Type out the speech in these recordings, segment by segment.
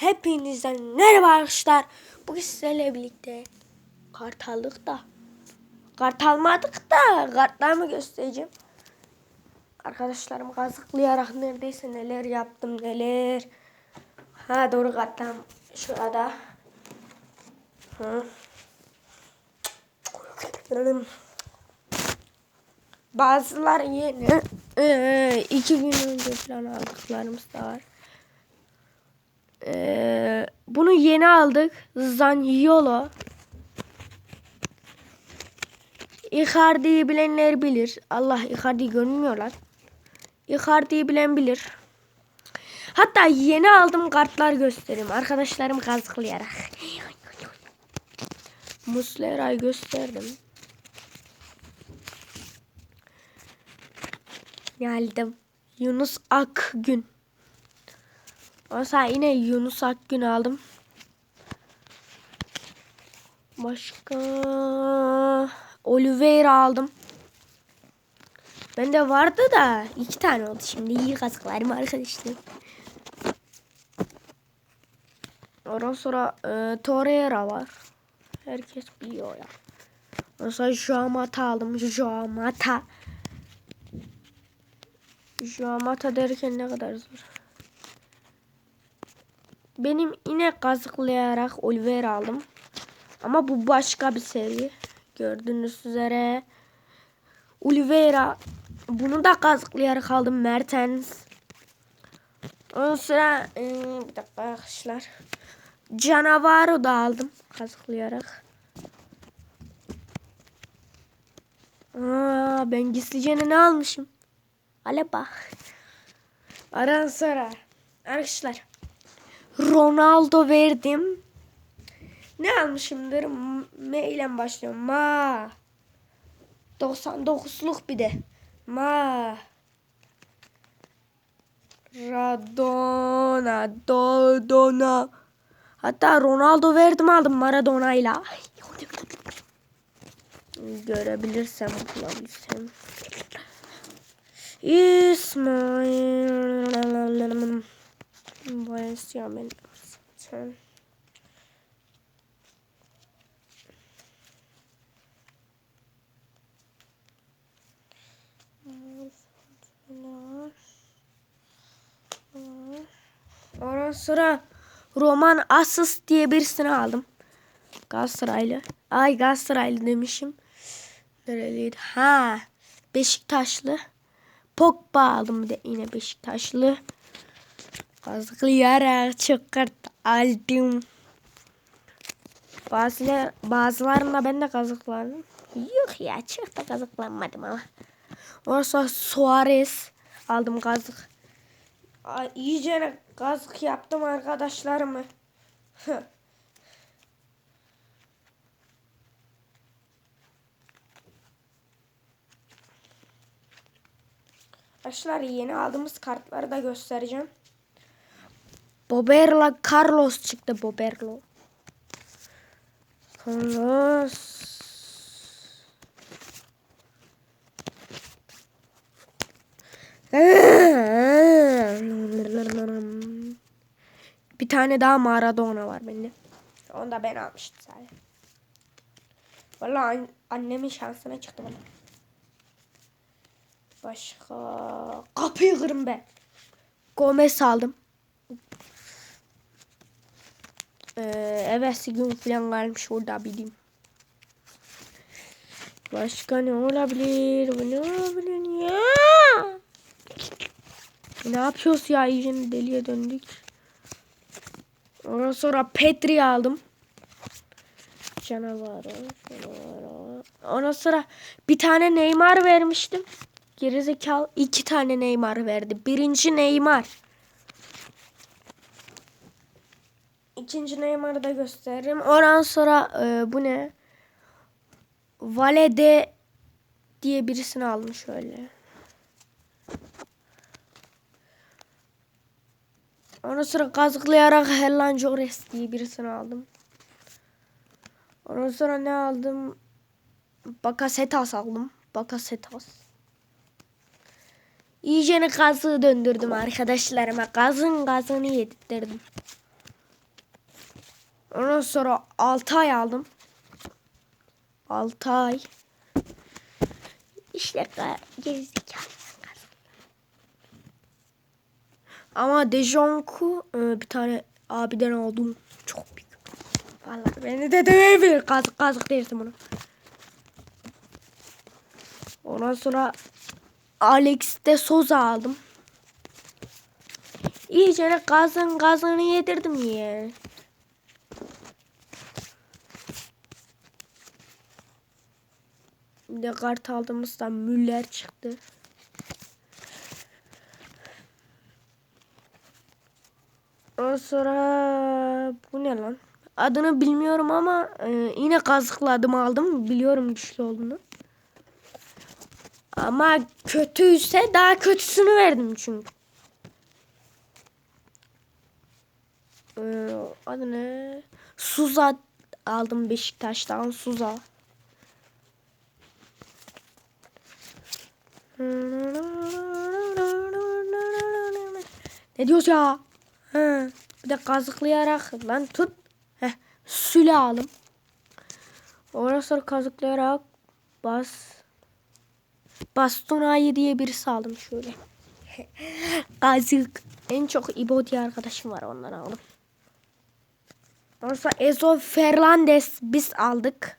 Hepinizden merhaba arkadaşlar. Bugün sizlerle birlikte kart aldık da. Kart almadık da kartlarımı göstereceğim. Arkadaşlarım kazıklayarak neredeyse neler yaptım neler. Ha doğru kartlarım şurada. Hı. Bazıları yeni. Ee, iki gün önce falan aldıklarımız da var. Ee, bunu yeni aldık. Zaniolo. Icardi'yi bilenler bilir. Allah Icardi'yi görmüyorlar. Icardi'yi bilen bilir. Hatta yeni aldım kartlar göstereyim. Arkadaşlarım kazıklayarak. Muslera'yı gösterdim. Geldim. Yunus Akgün. Oysa yine Yunus Akgün aldım. Başka Oliveira aldım. Bende vardı da iki tane oldu şimdi iyi kazıklarım arkadaşlar. Ondan sonra e, Torreira var. Herkes biliyor ya. Mesela Joamata aldım. Joamata. Joamata derken ne kadar zor. Benim yine kazıklayarak Oliver aldım. Ama bu başka bir seri. Gördüğünüz üzere. Oliveira. Bunu da kazıklayarak aldım. Mertens. Ondan sonra ee, bir dakika arkadaşlar. Canavarı da aldım. Kazıklayarak. Aa, ben gizlicene ne almışım? Ale. Aran sonra. Arkadaşlar. Ronaldo verdim. Ne almışımdır? M, ile başlıyorum. Ma. 99'luk bir de. Ma. Radona. Dodona. Hatta Ronaldo verdim aldım Maradona'yla. Görebilirsem, bulabilirsem. İsmail. Valencia ben. Sen. Ondan sonra Roman Asыс diye birisini aldım. Galatasaraylı. Ay Galatasaraylı demişim. Nereliydi? Ha. Beşiktaşlı. Pogba aldım bir de yine Beşiktaşlı. Kazıklayarak çıkart aldım. Bazılar, bazılarına ben de kazıkladım. Yok ya çok da kazıklanmadım ama. Ondan sonra Suarez aldım kazık. Ay, iyice kazık yaptım arkadaşlarımı. Arkadaşlar yeni aldığımız kartları da göstereceğim. Boberla Carlos çıktı Boberlo. Carlos. Bir tane daha Maradona var bende. Onu da ben almıştım zaten. Vallahi annemin şansına çıktı bana. Başka kapıyı kırın be. Gomez aldım. Ee, evet gün falan gelmiş orada bileyim. Başka ne olabilir? Bu ne olabilir ya? Ne yapıyoruz ya iyice deliye döndük. Ondan sonra Petri aldım. Canavar. Canavar. Ondan sonra bir tane Neymar vermiştim. Gerizekalı iki tane Neymar verdi. Birinci Neymar. İkinci Neymar'ı da gösteririm. Ondan sonra e, bu ne? Valede diye birisini aldım şöyle. Ondan sonra kazıklayarak Herlan Jores diye birisini aldım. Ondan sonra ne aldım? Bakasetas aldım. Bakasetas. İyicene kazığı döndürdüm arkadaşlarıma. Gazın gazını yedirttirdim. Ondan sonra Altay aldım. Altay. İşte ka- gerizekalı. Ama Dejonk'u e, bir tane abiden aldım. Çok büyük. Vallahi beni de dövebilir. Kazık kazık dersin bunu. Ondan sonra Alex de Soza aldım. İyice gazın gazını yedirdim ya. Bir de kart aldığımızda Müller çıktı. Ondan sonra bu ne lan? Adını bilmiyorum ama e, yine kazıkladım aldım. Biliyorum güçlü olduğunu. Ama kötüyse daha kötüsünü verdim çünkü. Ee, adı ne? Suza aldım Beşiktaş'tan Suza. Ne diyorsun ya? He. Bir de kazıklayarak lan tut. Heh. Süle aldım. Ondan sonra kazıklayarak bas. Bastonayı diye birisi aldım şöyle. Kazık. En çok İbo diye arkadaşım var ondan aldım. Ondan sonra Ezo Fernandez biz aldık.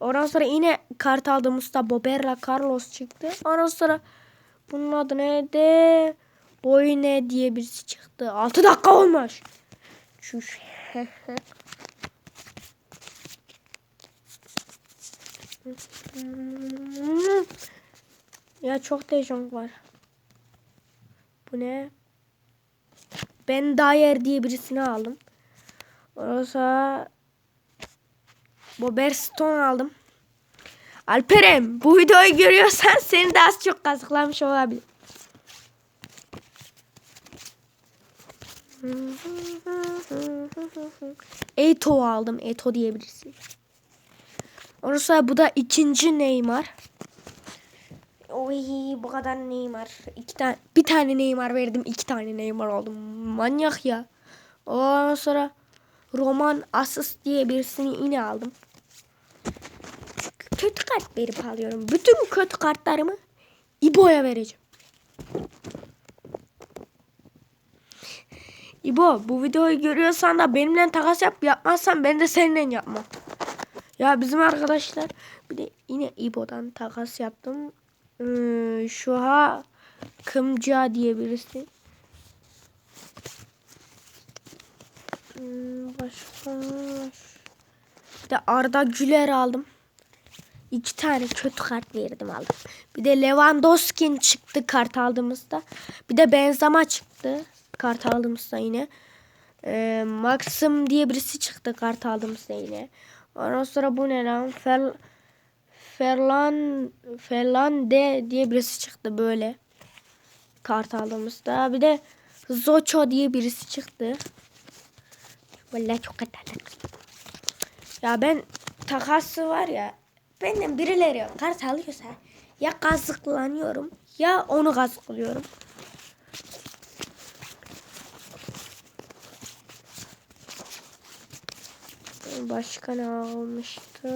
Ondan sonra yine kart aldığımızda Boberla Carlos çıktı. Ondan sonra bunun adı neydi? Boyne diye birisi çıktı. 6 dakika olmuş. Çüş. ya çok dejon var. Bu ne? Ben Dyer diye birisini aldım. Ondan sonra Boberstone aldım. Alperem bu videoyu görüyorsan seni de az çok kazıklamış olabilir. Eto aldım. Eto diye birisi. Ondan sonra bu da ikinci Neymar. Oy bu kadar Neymar. İki tane, bir tane Neymar verdim. iki tane Neymar aldım. Manyak ya. Ondan sonra Roman Asist diye birisini yine aldım. Kötü kart verip alıyorum. Bütün kötü kartlarımı İbo'ya vereceğim. İbo bu videoyu görüyorsan da benimle takas yap. Yapmazsan ben de seninle yapmam. Ya bizim arkadaşlar bir de yine İbo'dan takas yaptım. Ee, şu ha Kımca diye birisi. Hmm, başka bir de Arda Güler aldım. İki tane kötü kart verdim aldım. Bir de Lewandowski çıktı kart aldığımızda. Bir de Benzema çıktı kart aldığımızda yine. Ee, Maxim diye birisi çıktı kart aldığımızda yine. Ondan sonra bu ne lan? Fel Ferlan Ferlande diye birisi çıktı böyle. Kart aldığımızda. Bir de Zocho diye birisi çıktı. Vallahi çok tatlı. Ya ben takası var ya. Benden birileri kart alıyorsa ya kazıklanıyorum ya onu kazıklıyorum. Başka ne almıştım?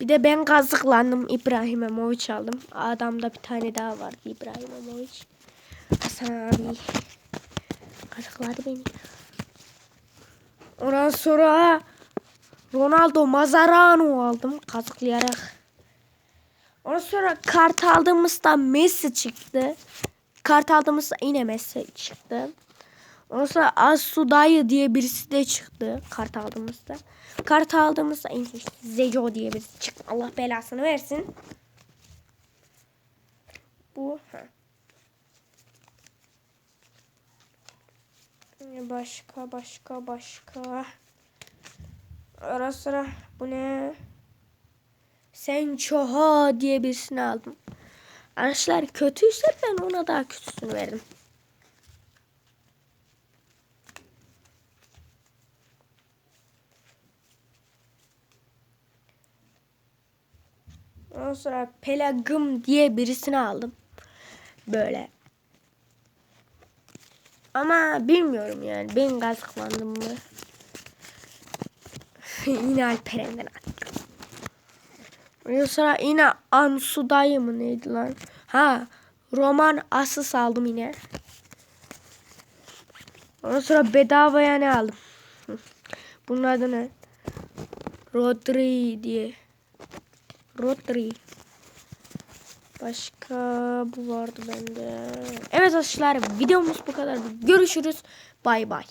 Bir de ben kazıklandım. İbrahim Emoviç aldım. Adamda bir tane daha vardı İbrahim Emoviç. Hasan abi. Kazıkladı beni. Ondan sonra Ronaldo Mazarano aldım kazıklayarak. Ondan sonra kart aldığımızda Messi çıktı. Kart aldığımızda yine Messi çıktı. Ondan sonra Asudayı diye birisi de çıktı kart aldığımızda. Kart aldığımızda yine Zejo diye birisi çıktı. Allah belasını versin. Bu ha. Başka başka başka. Ara sıra bu ne? Sençoha diye birisini aldım. Arkadaşlar kötüyse ben ona daha kötüsünü verdim. Ondan sonra Pelagım diye birisini aldım. Böyle. Ama bilmiyorum yani. Ben kazıklandım mı? yine Alperen'den attım. Ondan sonra yine Ansu dayı mı neydi lan? Ha roman asıs aldım yine. Ondan sonra bedavaya ne aldım? Bunun adı ne? Rodri diye. Rodri. Başka bu vardı bende. Evet arkadaşlar videomuz bu kadar. Görüşürüz. Bay bay.